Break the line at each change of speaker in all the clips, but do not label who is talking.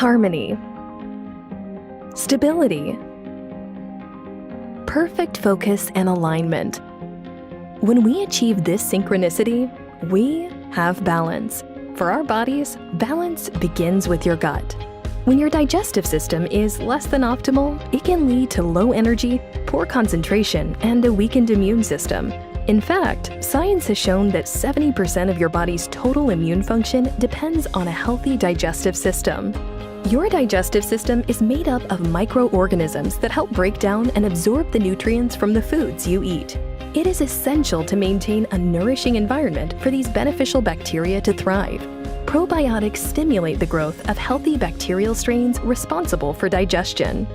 harmony, stability, perfect focus and alignment. When we achieve this synchronicity, we have balance. For our bodies, balance begins with your gut. When your digestive system is less than optimal, it can lead to low energy, poor concentration, and a weakened immune system. In fact, science has shown that 70% of your body's total immune function depends on a healthy digestive system. Your digestive system is made up of microorganisms that help break down and absorb the nutrients from the foods you eat. It is essential to maintain a nourishing environment for these beneficial bacteria to thrive. Probiotics stimulate the growth of healthy bacterial strains responsible for digestion.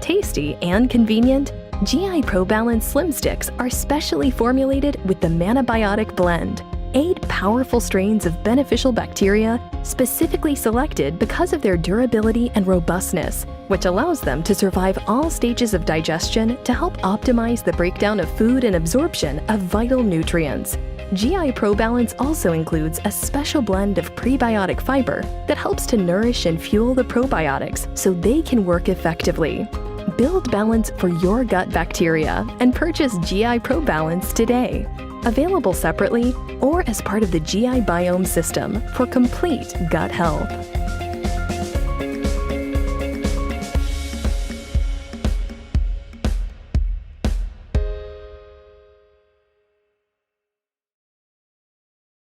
Tasty and convenient, GI ProBalance Slim Sticks are specially formulated with the Manabiotic Blend, eight powerful strains of beneficial bacteria specifically selected because of their durability and robustness, which allows them to survive all stages of digestion to help optimize the breakdown of food and absorption of vital nutrients. GI ProBalance also includes a special blend of prebiotic fiber that helps to nourish and fuel the probiotics so they can work effectively. Build balance for your gut bacteria and purchase GI ProBalance today. Available separately or as part of the GI Biome System for complete gut health.